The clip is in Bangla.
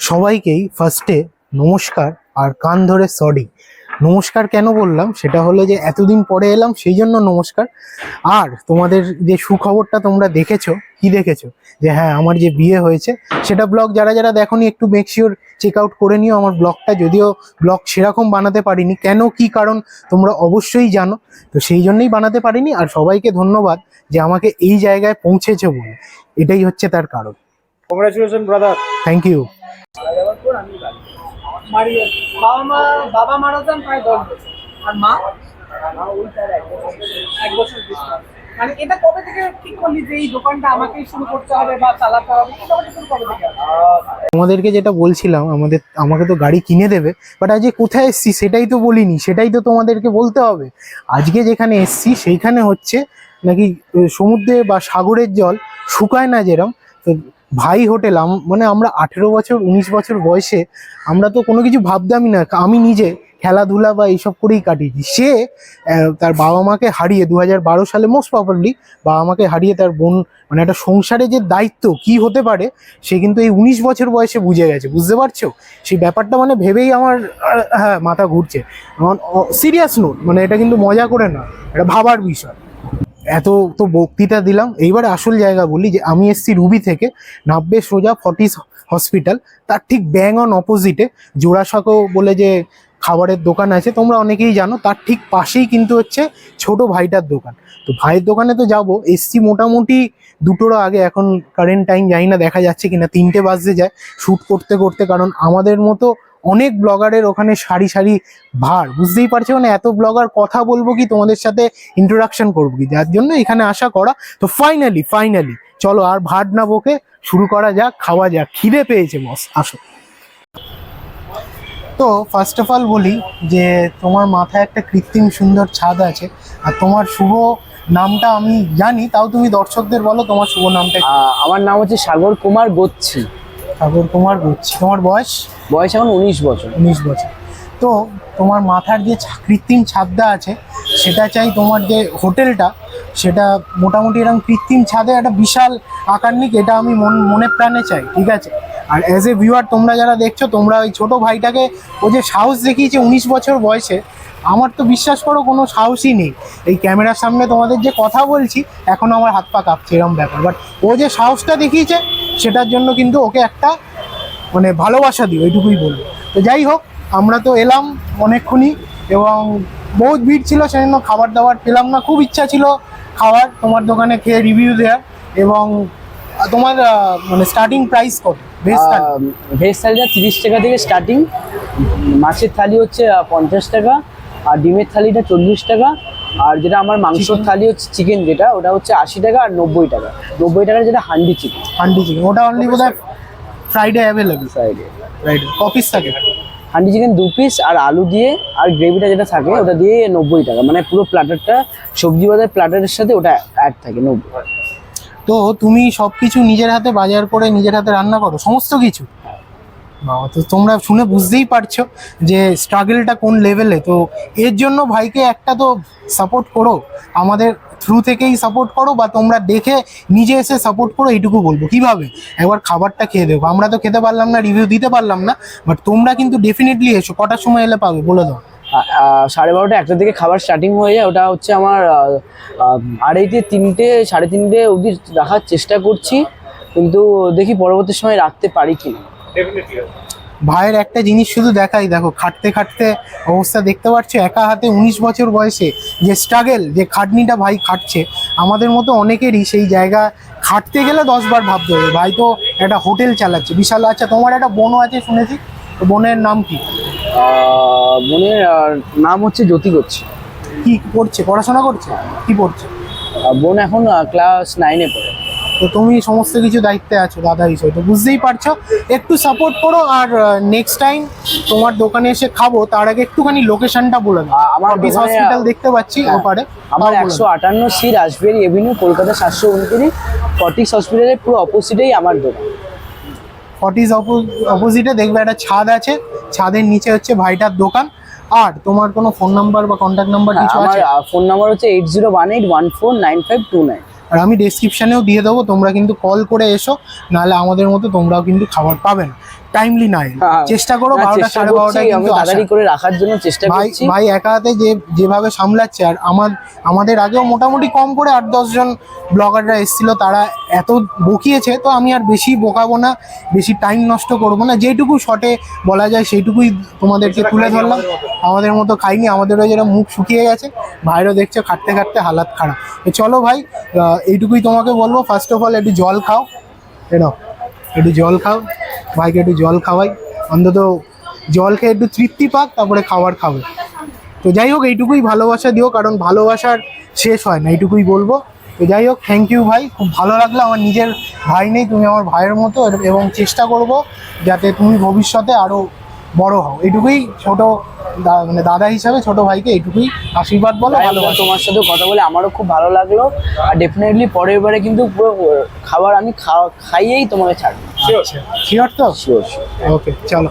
সবাইকেই ফার্স্টে নমস্কার আর কান ধরে সরি নমস্কার কেন বললাম? সেটা হলো যে এতদিন পরে এলাম সেই জন্য নমস্কার। আর তোমাদের যে সুখবরটা তোমরা দেখেছ কি দেখেছ? যে হ্যাঁ আমার যে বিয়ে হয়েছে সেটা ব্লগ যারা যারা দেখোনি একটু মেক শিওর চেক আউট করে নিও আমার ব্লগটা যদিও ব্লগ সেরকম বানাতে পারিনি কেন কি কারণ তোমরা অবশ্যই জানো। তো সেই জন্যই বানাতে পারিনি আর সবাইকে ধন্যবাদ যে আমাকে এই জায়গায় পৌঁছেছে বলে। এটাই হচ্ছে তার কারণ। কংগ্রাচুলেশন ব্রাদার থ্যাংক ইউ বাবা মারা যান প্রায় দশ বছর। আর মা? এক বছর মানে এটা কবে থেকে ঠিক করলি যে এই দোকানটা শুরু করতে হবে বা চালাতে হবে? তোমাদেরকে যেটা বলছিলাম, আমাদের, আমাকে তো গাড়ি কিনে দেবে বাট আজকে কোথায় এসছি সেটাই তো বলিনি, সেটাই তো তোমাদেরকে বলতে হবে। আজকে যেখানে এসছি, সেইখানে হচ্ছে নাকি সমুদ্রে বা সাগরের জল শুকায় না যেরম, তো ভাই হোটেল মানে আমরা আঠেরো বছর, উনিশ বছর বয়সে আমরা তো কোনো কিছু ভাবতামই না আমি নিজে খেলাধুলা বা এইসব করেই কাটিয়েছি। সে তার বাবা মাকে হারিয়ে দু বারো সালে মোস্ট প্রপারলি বাবা মাকে হারিয়ে তার বোন মানে একটা সংসারে যে দায়িত্ব কি হতে পারে, সে কিন্তু এই উনিশ বছর বয়সে বুঝে গেছে, বুঝতে পারছ? সেই ব্যাপারটা মানে ভেবেই আমার হ্যাঁ মাথা ঘুরছে। সিরিয়াস নোট মানে এটা কিন্তু মজা করে না, এটা ভাবার বিষয়। এত তো বক্তৃতা দিলাম। এইবারে আসল জায়গা বলি যে, আমি এসছি রুবি থেকে নাব্বে সোজা ফর্টিস হসপিটাল তার ঠিক ব্যাং অন অপোজিটে জোড়াসাঁকো বলে যে, খাবারের দোকান আছে, তোমরা অনেকেই জানো, তার ঠিক পাশেই কিন্তু হচ্ছে ছোট ভাইটার দোকান। তো ভাইয়ের দোকানে তো যাব, এসছি মোটামুটি দুটোর আগে, এখন কারেন্ট টাইম জানি না, দেখা যাচ্ছে কিনা, তিনটে বাজতে যায় শ্যুট করতে করতে, কারণ আমাদের মতো অনেক ব্লগারের ওখানে সারি সারি ভার। বুঝতেই পারছ মানে এত ব্লগার কথা বলব কি, তোমাদের সাথে ইন্ট্রোডাকশন করব কি? যার জন্য এখানে আসা করা। তো ফাইনালি ফাইনালি চলো আর ভাট না বকে শুরু করা যাক, খাওয়া যাক। খিদে পেয়েছে বস আসো। তো ফার্স্ট অফ অল বলি যে, তোমার মাথায় একটা কৃত্রিম সুন্দর ছাদ আছে, আর তোমার শুভ নামটা আমি জানি, তাও তুমি দর্শকদের বলো, তোমার শুভ নামটা আমার নাম হচ্ছে সাগর কুমার গোচ্ছি। সাগর কুমার গুচ্ছি তোমার বয়স? বয়স এখন উনিশ বছর। উনিশ বছর। তো তোমার মাথার যে কৃত্রিম ছাদটা আছে সেটা চাই তোমার যে হোটেলটা সেটা মোটামুটি এরকম কৃত্রিম ছাদে একটা বিশাল আকার নিক এটা আমি মন মনে প্রাণে চাই ঠিক আছে? আর অ্যাজ এ ভিউয়ার তোমরা যারা দেখছ তোমরা ওই ছোট ভাইটাকে ও যে সাহস দেখিয়েছে উনিশ বছর বয়সে আমার তো বিশ্বাস করো কোনো সাহসই নেই। এই ক্যামেরার সামনে তোমাদের যে কথা বলছি এখন আমার হাত পা কাঁপছে এরকম ব্যাপার। বাট ও যে সাহসটা দেখিয়েছে সেটার জন্য কিন্তু ওকে একটা মানে ভালোবাসা দিই ওইটুকুই বলব তো যাই হোক আমরা তো এলাম অনেকক্ষণই এবং বহুত ভিড় ছিল সেজন্য খাবার দাবার পেলাম না। খুব ইচ্ছা ছিল খাওয়ার তোমার দোকানে খেয়ে রিভিউ দেওয়ার এবং তোমার মানে স্টার্টিং প্রাইস কত? বেশ ভেজ থালিটা তিরিশ টাকা থেকে স্টার্টিং মাছের থালি হচ্ছে পঞ্চাশ টাকা আর ডিমের থালিটা চল্লিশ টাকা আর যেটা আমার মাংসর থালি হচ্ছে চিকেন যেটা ওটা হচ্ছে আশি টাকা আর নব্বই টাকা। নব্বই টাকার যেটা হান্ডি চিকেন হান্ডি চিকেন ওটা অনলি বোধ হয় ফ্রাইডে অ্যাভেলেবেল ফ্রাইডে ফ্রাইডে কপিস থাকে। হান্ডি চিকেন দু পিস আর আলু দিয়ে আর গ্রেভিটা যেটা থাকে ওটা দিয়ে নব্বই টাকা। মানে পুরো প্ল্যাটারটা সবজি বাজার প্ল্যাটারের সাথে ওটা অ্যাড থাকে নব্বই। তো তুমি সব কিছু নিজের হাতে বাজার করে নিজের হাতে রান্না করো সমস্ত কিছু? তো তোমরা শুনে বুঝতেই পারছ যে স্ট্রাগলটা কোন লেভেলে তো এর জন্য ভাইকে একটা তো সাপোর্ট করো, আমাদের থ্রু থেকেই সাপোর্ট করো বা তোমরা দেখে নিজে এসে সাপোর্ট করো, এইটুকু বলব। কীভাবে? একবার খাবারটা খেয়ে দেখো। আমরা তো খেতে পারলাম না রিভিউ দিতে পারলাম না বাট তোমরা কিন্তু ডেফিনেটলি এসো, কটার সময় এলে পাবে, বলে দাও। সাড়ে বারোটা, একটা থেকে খাবার স্টার্টিং হয়ে যায়, ওটা হচ্ছে আমার আড়াইটে তিনটে, সাড়ে তিনটে অবধি রাখার চেষ্টা করছি, কিন্তু দেখি পরবর্তী সময় রাখতে পারি কি না ভাইয়ের একটা জিনিস শুধু দেখাই দেখো খাটতে খাটতে অবস্থা দেখতে পাচ্ছ? একা হাতে উনিশ বছর বয়সে যে স্ট্রাগল যে খাটনিটা ভাই খাটছে আমাদের মতো অনেকেরই সেই জায়গা খাটতে গেলে দশবার ভাবতে হবে। ভাই তো একটা হোটেল চালাচ্ছে বিশাল আচ্ছা তোমার একটা বোনও আছে শুনেছি তো বোনের নাম কি? বোনের নাম হচ্ছে জ্যোতি করছি কি পড়ছে? পড়াশোনা করছে? কি পড়ছে? বোন এখন ক্লাস নাইনে পড়ে। তো তুমি সমস্ত কিছু দায়িত্বে আছো দাদা হিসেবে তো বুঝতেই পারছ। একটু সাপোর্ট করো আর নেক্সট টাইম তোমার দোকানে এসে খাব তার আগে একটুখানি লোকেশনটা বলে দাও। আমার হসপিটাল দেখতে পাচ্ছি হ্যাঁ, ওপারে আমার একশো আটান্ন সি রাসবেরি এভিনিউ কলকাতা সাতশো উনত্রিশ ফটিক্স হসপিটালের পুরো অপোজিটেই আমার দোকান। ফর্টিস অপোজিটে দেখবে একটা ছাদ আছে ছাদের নিচে হচ্ছে ভাইটার দোকান। আর তোমার কোনো ফোন নাম্বার বা কন্ট্যাক্ট নাম্বার কিছু আছে? ফোন নাম্বার হচ্ছে eight zero one eight one four nine five two nine আর আমি ডেসক্রিপশানেও দিয়ে দেবো, তোমরা কিন্তু কল করে এসো, নাহলে আমাদের মতো তোমরাও কিন্তু খাবার পাবে না। টাইমলি না এলো। হ্যাঁ। চেষ্টা করো বারোটা সাড়ে বারোটায় কিন্তু তাড়াতাড়ি করে রাখার জন্য চেষ্টা ভাই করছি। ভাই একা হাতে যে যেভাবে সামলাচ্ছে আর আমার আমাদের আগেও মোটামুটি কম করে আট দশজন ব্লগাররা এসেছিল তারা এত বকিয়েছে তো আমি আর বেশি বোকাবো না বেশি টাইম নষ্ট করব না। যেটুকু শটে বলা যায় সেইটুকুই তোমাদেরকে তুলে ধরলাম। আমাদের মতো। খাইনি আমাদেরও যেটা মুখ শুকিয়ে গেছে। ভাইরও দেখছে খাটতে খাটতে হালাত খারাপ। চলো ভাই এইটুকুই তোমাকে বলব। ফার্স্ট অফ অল একটু জল খাও। এনো একটু জল খাও। ভাইকে একটু জল খাওয়াই। অন্তত জল খেয়ে একটু তৃপ্তি পাক তারপরে খাবার খাবে। তো যাই হোক এইটুকুই ভালোবাসা দিও কারণ ভালোবাসার শেষ হয় না এইটুকুই বলব। তো যাই হোক থ্যাংক ইউ ভাই খুব ভালো লাগল। আমার নিজের ভাই নেই তুমি আমার ভাইয়ের মতো এবং চেষ্টা করব যাতে তুমি ভবিষ্যতে আরও বড় হও। এইটুকুই ছোট দা- মানে দাদা হিসাবে ছোট ভাইকে এইটুকুই আশীর্বাদ বলো তোমার সাথে কথা বলে আমারও খুব ভালো লাগল। আর ডেফিনেটলি পরের বারে কিন্তু পুরো খাবার আমি খাওয়া খাইয়েই তোমাকে ছাড়বো। শিওর তো শিওর ওকে চলো